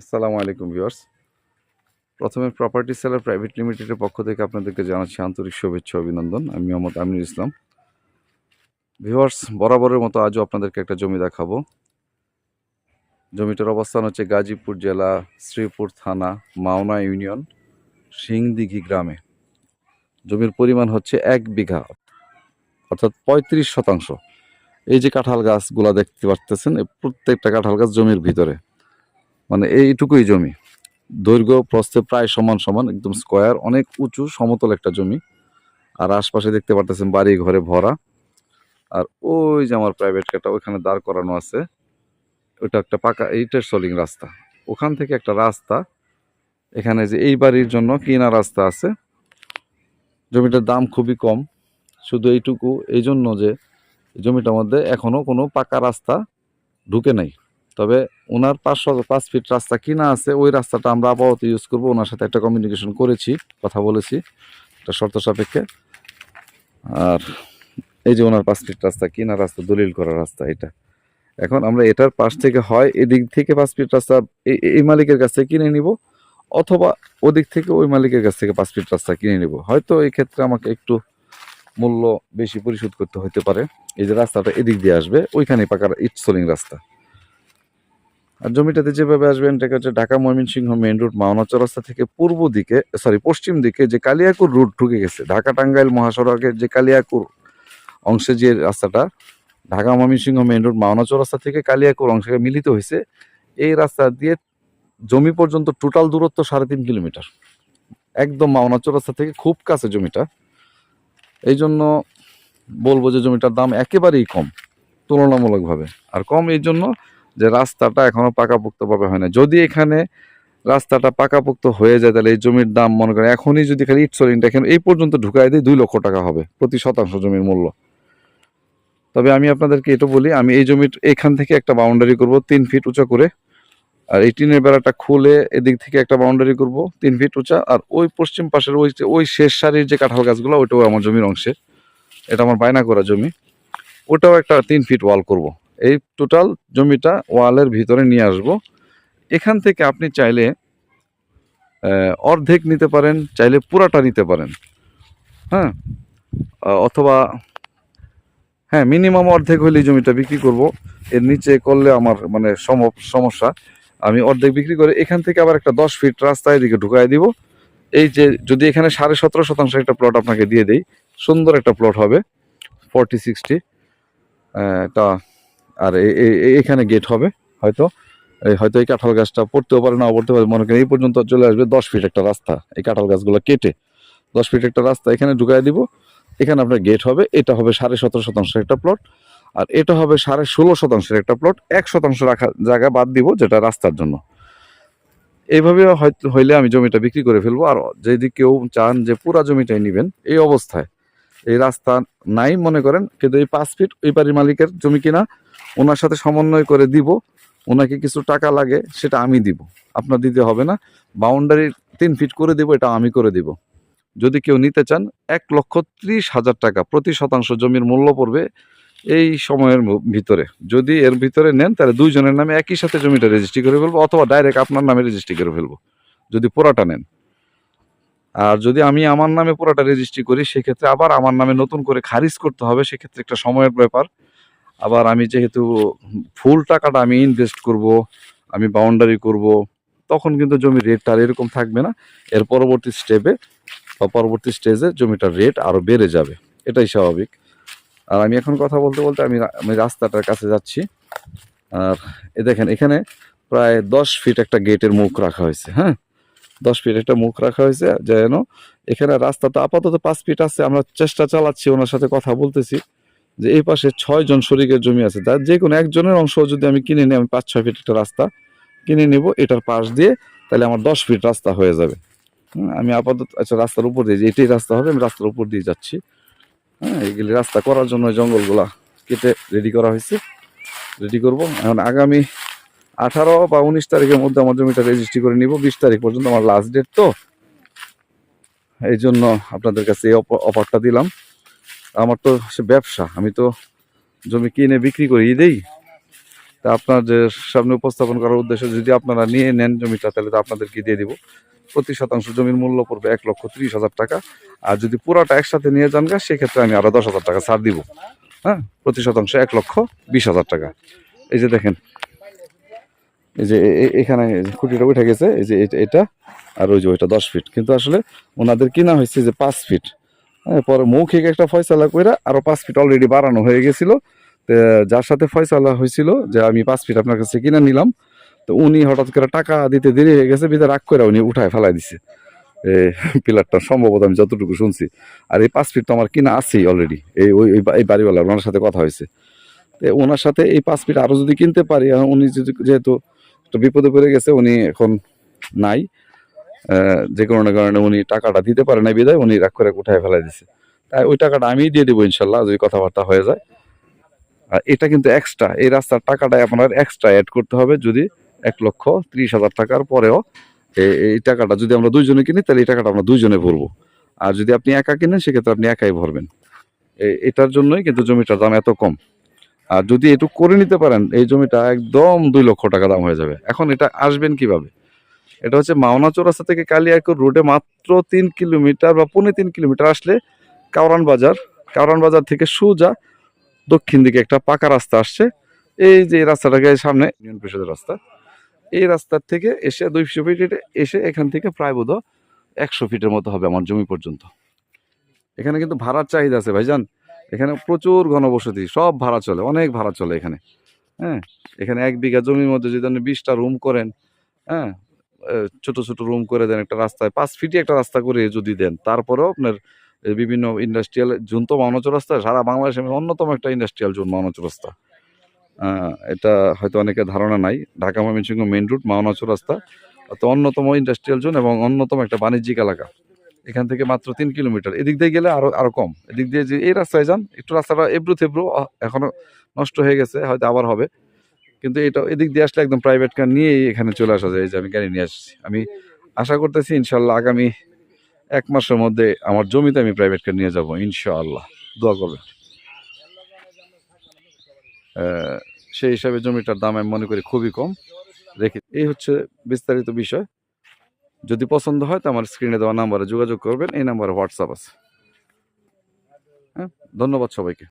আসসালামু আলাইকুম ভিউয়ার্স। প্রথমে প্রপার্টি সেলার প্রাইভেট লিমিটেডের পক্ষ থেকে আপনাদেরকে জানাচ্ছি আন্তরিক শুভেচ্ছা অভিনন্দন। আমি মোহাম্মদ আমিনুল ইসলাম। ভিউয়ার্স, বরাবরের মতো আজও আপনাদেরকে একটা জমি দেখাবো। জমিটার অবস্থান হচ্ছে গাজীপুর জেলা, শ্রীপুর থানা, মাওনা ইউনিয়ন সিংদিঘি গ্রামে। জমির পরিমাণ হচ্ছে এক বিঘা, অর্থাৎ পঁয়ত্রিশ শতাংশ। এই যে কাঁঠাল গাছগুলা দেখতে পাচ্তেছেন এই প্রত্যেকটা কাঁঠাল গাছ জমির ভিতরে। মানে এইটুকুই জমি। দৈর্ঘ্য, প্রস্থে প্রায় সমান সমান, একদম স্কোয়ার অনেক উঁচু, সমতল একটা জমি। আর আশপাশে দেখতে পারতেছেন বাড়ি, ঘরে ভরা। আর ওই যে আমার প্রাইভেট কারটা ওইখানে দাঁড় করানো আছে। ওইটা একটা পাকা এইটার সলিং রাস্তা। ওখান থেকে একটা রাস্তা। এখানে যে এই বাড়ির জন্য কিনা রাস্তা আছে। জমিটার দাম খুবই কম। শুধু এইটুকু এই জন্য যে জমিটার মধ্যে এখনও কোনো পাকা রাস্তা ঢুকে নাই। তবে ওনার পাঁচশো পাঁচ ফিট রাস্তা কিনা আছে, ওই রাস্তাটা আমরা আপাতত ইউজ করব। ওনার সাথে একটা কমিউনিকেশন করেছি, কথা বলেছি, একটা শর্ত সাপেক্ষে। আর এই যে ওনার পাঁচ ফিট রাস্তা কিনা রাস্তা, দলিল করা রাস্তা এটা। এখন আমরা এটার পাশ থেকে হয় এদিক থেকে পাঁচ ফিট রাস্তা এই- মালিকের কাছ থেকে কিনে নিব, অথবা ওদিক থেকে ওই মালিকের কাছ থেকে পাঁচ ফিট রাস্তা কিনে নিব। হয়তো এই ক্ষেত্রে আমাকে একটু মূল্য বেশি পরিশোধ করতে হতে পারে। এই যে রাস্তাটা এদিক দিয়ে আসবে ওইখানে পাকা ইট সোলিং রাস্তা। আর জমিটাতে যেভাবে আসবেন এটা হচ্ছে ঢাকা ময়মনসিংহ মেইন রুট মাওনা চৌরাস্তা থেকে পূর্ব দিকে সরি পশ্চিম দিকে যে কালিয়াকুর রুট ঢুকে গেছে, ঢাকা টাঙ্গাইল মহাসড়কের যে কালিয়াকুর অংশে যে রাস্তাটা, ঢাকা ময়মনসিংহ মেইন রুট মাওনা চৌরাস্তা থেকে কালিয়াকুর অংশে মিলিত হয়েছে, এই রাস্তা দিয়ে জমি পর্যন্ত টোটাল দূরত্ব সাড়ে তিন কিলোমিটার। একদম মাওনা চৌরাস্তা থেকে খুব কাছে জমিটা। এই জন্য বলব যে জমিটার দাম একেবারেই কম, তুলনামূলকভাবে। আর কম এই জন্য যে রাস্তাটা এখনও পাকাপোক্তভাবে হয় না যদি এখানে রাস্তাটা পাকাপোক্ত হয়ে যায়, তাহলে এই জমির দাম মনে করেন এখনই যদি খালি ইট সলিনটা এখানে এই পর্যন্ত ঢুকাই দিই দুই লক্ষ টাকা হবে, প্রতি শতাংশ জমির মূল্য। তবে আমি আপনাদেরকে এটা বলি, আমি এই জমির এখান থেকে একটা বাউন্ডারি করব, তিন ফিট উঁচা করে। আর এই টিনের বেড়াটা খুলে এদিক থেকে একটা বাউন্ডারি করব, তিন ফিট উঁচা। আর ওই পশ্চিম পাশের ওই ওই শেষ সারির যে কাঁঠাল গাছগুলো, ওইটাও আমার জমির অংশে এটা আমার বায়না করা জমি। ওটাও একটা তিন ফিট ওয়াল করব। এই টোটাল জমিটা ওয়ালের ভিতরে নিয়ে আসব। এখান থেকে আপনি চাইলে অর্ধেক নিতে পারেন, চাইলে পুরাটা নিতে পারেন। হ্যাঁ? অথবা হ্যাঁ মিনিমাম অর্ধেক হলে জমিটা বিক্রি করব। এর নিচে করলে আমার মানে সম- সমস্যা। আমি অর্ধেক বিক্রি করে এখান থেকে আবার একটা দশ ফিট রাস্তা এদিকে ঢুকাই দিব। এই যে, যদি এখানে সাড়ে সতেরো শতাংশ একটা প্লট আপনাকে দিয়ে দেই, সুন্দর একটা প্লট হবে। ফর্টি সিক্সটি এটা আর এখানে গেট হবে, হয়তো। হয়তো এই কাঁঠাল গাছটা পড়তেও পারে না পড়তে পারে। মনে করেন এই পর্যন্ত চলে আসবে দশ ফিট একটা রাস্তা, এই কাঁঠাল গাছগুলো কেটে। দশ ফিট একটা রাস্তা, এখানে ঢুকাই দিব। এখানে আপনার গেট হবে, এটা হবে সাড়ে সতেরো শতাংশের একটা প্লট আর এটা হবে সাড়ে ষোলো শতাংশের একটা প্লট এক শতাংশ রাখা জায়গা বাদ দিব যেটা রাস্তার জন্য। এইভাবে হয়তো হইলে আমি জমিটা বিক্রি করে ফেলব। আর যদি কেউ চান যে পুরা জমিটাই নেবেন, এই অবস্থায় এই রাস্তা নাই মনে করেন, কিন্তু এই পাঁচ ফিট ওই বাড়ির মালিকের জমি কিনা, ওনার সাথে সমন্বয় করে দিব, ওনাকে কিছু টাকা লাগে সেটা আমি দিব। আপনার দিতে হবে না বাউন্ডারি তিন ফিট করে দিব, এটা আমি করে দিব। যদি কেউ নিতে চান, এক লক্ষ ত্রিশ হাজার টাকা প্রতি শতাংশ জমির মূল্য পড়বে এই সময়ের ভিতরে। যদি এর ভিতরে নেন, তাহলে দুইজনের নামে একই সাথে জমিটা রেজিস্ট্রি করে ফেলব, অথবা ডাইরেক্ট আপনার নামে রেজিস্ট্রি করে ফেলব। যদি পুরাটা নেন। আর যদি আমি আমার নামে পুরাটা রেজিস্ট্রি করি, সেক্ষেত্রে আবার আমার নামে নতুন করে খারিজ করতে হবে, সেক্ষেত্রে একটা সময়ের ব্যাপার। আবার আমি যেহেতু ফুল টাকাটা আমি ইনভেস্ট করব, আমি বাউন্ডারি করব, তখন কিন্তু জমির রেটটা আর এরকম থাকবে না। এর পরবর্তী স্টেপে বা পরবর্তী স্টেজে জমিটার রেট আরও বেড়ে যাবে। এটাই স্বাভাবিক। আর আমি এখন কথা বলতে বলতে আমি আমি রাস্তাটার কাছে যাচ্ছি। আর এ দেখেন, এখানে প্রায় দশ ফিট একটা গেটের মুখ রাখা হয়েছে হ্যাঁ? দশ ফিট একটা মুখ রাখা হয়েছে, যেন এখানে রাস্তা তো আপাতত পাঁচ ফিট আছে, আমরা চেষ্টা চালাচ্ছি, ওনার সাথে কথা বলতেছি, যে এই পাশে ছয় জন শরিকের জমি আছে। তার যে কোনো একজনের অংশ যদি আমি কিনে নিই, আমি পাঁচ, ছয় ফিট একটা রাস্তা কিনে নেব, এটার পাশ দিয়ে তাহলে আমার দশ ফিট রাস্তা হয়ে যাবে। আমি আপাতত আচ্ছা রাস্তার উপর দিয়ে এটাই রাস্তা হবে, আমি রাস্তার উপর দিয়ে যাচ্ছি। হ্যাঁ এইগুলি রাস্তা করার জন্য জঙ্গলগুলা কেটে রেডি করা হয়েছে। রেডি করব। এখন আগামী আঠারো বা উনিশ তারিখের মধ্যে আমার জমিটা রেজিস্ট্রি করে নিব। বিশ তারিখ পর্যন্ত আমার লাস্ট ডেট তো। এই জন্য আপনাদের কাছে এই অফারটা দিলাম। আমার তো সে ব্যবসা, আমি তো জমি কিনে বিক্রি করে দেই তা আপনার যে সামনে উপস্থাপন করার উদ্দেশ্যে যদি আপনারা নিয়ে নেন জমিটা, তাহলে তো আপনাদেরকে দিয়ে দিব। প্রতি শতাংশ জমির মূল্য পড়বে এক লক্ষ ত্রিশ হাজার টাকা। আর যদি পুরাটা একসাথে নিয়ে যান গা, সেক্ষেত্রে আমি আরও দশ হাজার টাকা ছাড় দিব। হ্যাঁ প্রতি শতাংশ এক লক্ষ বিশ হাজার টাকা। এই যে দেখেন এই যে এখানে খুঁটিটা উঠে গেছে, এই যে এটা- আর ওই যে ওইটা দশ ফিট কিন্তু আসলে ওনাদের কিনা হয়েছে যে পাঁচ ফিট হ্যাঁ পরে মৌখিক একটা ফয়সালা কইরা আরও পাঁচ ফিট অলরেডি বাড়ানো হয়ে গেছিল। যার সাথে ফয়সালা হয়েছিল যে আমি পাঁচ ফিট আপনার কাছে কিনে নিলাম, তো উনি হঠাৎ করে টাকা দিতে দেরি হয়ে গেছে বিধে রাগ করে উনি উঠায় ফেলাই দিছে। পিলারটা সম্ভবত আমি যতটুকু শুনছি। আর এই পাঁচ ফিট তো আমার কিনা আছেই অলরেডি এই, ওই ওই এই বাড়িওয়ালা ওনার সাথে কথা হয়েছে। তো ওনার সাথে এই পাঁচ ফিট আরও যদি কিনতে পারি উনি যদি যেহেতু একটু বিপদে পড়ে গেছে, উনি এখন নাই। যে কোনো কারণে উনি টাকাটা দিতে পারে না বিদায়, উনি রাগ করে উঠায় ফেলাই দিছে। তাই ওই টাকাটা আমি দিয়ে দেবো ইনশাল্লাহ, যদি কথাবার্তা হয়ে যায়। আর এটা কিন্তু এক্সট্রা এই রাস্তার টাকাটা আপনার এক্সট্রা অ্যাড করতে হবে, যদি এক লক্ষ ত্রিশ হাজার টাকার পরেও এই টাকাটা যদি আমরা দুইজনে কিনি, তাহলে এই টাকাটা আমরা দুইজনে ভরবো। আর যদি আপনি একা কিনেন, সেক্ষেত্রে আপনি একাই ভরবেন। এটার জন্যই কিন্তু জমিটার দাম এত কম। আর যদি একটু করে নিতে পারেন, এই জমিটা একদম দুই লক্ষ টাকা দাম হয়ে যাবে। এখন এটা আসবেন কীভাবে? এটা হচ্ছে মাওনা চৌরাস্তা থেকে কালিয়াকৈর রোডে মাত্র তিন কিলোমিটার বা পৌনে তিন কিলোমিটার আসলে কাওরান বাজার। কাওরান বাজার থেকে সোজা দক্ষিণ দিকে একটা পাকা রাস্তা আসছে। এই যে এই রাস্তাটাকে সামনে ইউনিয়ন পরিষদের রাস্তা। এই রাস্তার থেকে এসে দুইশো ফিট এসে এখান থেকে প্রায় বোধ একশো ফিটের মতো হবে আমার জমি পর্যন্ত। এখানে কিন্তু ভাড়ার চাহিদা আছে ভাইজান। এখানে প্রচুর ঘনবসতি, সব ভাড়া চলে, অনেক ভাড়া চলে এখানে। হ্যাঁ এখানে এক বিঘা জমির মধ্যে যদি আপনি বিশটা রুম করেন হ্যাঁ ছোট ছোট রুম করে দেন একটা রাস্তায়, পাঁচ ফিটে একটা রাস্তা করে যদি দেন, তারপরেও আপনার বিভিন্ন ইন্ডাস্ট্রিয়াল জুন তো মাওনা রাস্তা, সারা বাংলাদেশের অন্যতম একটা ইন্ডাস্ট্রিয়াল জুন মাওনা রাস্তা। এটা হয়তো অনেকের ধারণা নাই ঢাকা ময়মনসিংহ মেইন রুট মাওনা রাস্তা অন্যতম ইন্ডাস্ট্রিয়াল জোন এবং অন্যতম একটা বাণিজ্যিক এলাকা। এখান থেকে মাত্র তিন কিলোমিটার। এদিক দিয়ে গেলে আরও আরও কম। এদিক দিয়ে যে এই রাস্তায় যান একটু রাস্তাটা এবড়ো থেবড়ো আহ, এখনও নষ্ট হয়ে গেছে হয়তো আবার হবে। কিন্তু এটা এদিক দিয়ে আসলে একদম প্রাইভেট কার নিয়েই এখানে চলে আসা যায় যে আমি গাড়ি নিয়ে আসছি। আমি আশা করতেছি ইনশাল্লাহ আগামী এক মাসের মধ্যে আমার জমিতে আমি প্রাইভেট কার নিয়ে যাব ইনশাআল্লাহ। দোয়া করবে সেই হিসাবে জমিটার দাম আমি মনে করি খুবই কম। রেখে এই হচ্ছে বিস্তারিত বিষয়। যদি পছন্দ হয় তো আমার স্ক্রিনে দেওয়া নাম্বারে যোগাযোগ করবেন, এই নাম্বারে হোয়াটসঅ্যাপ আছে। হ্যাঁ ধন্যবাদ সবাইকে।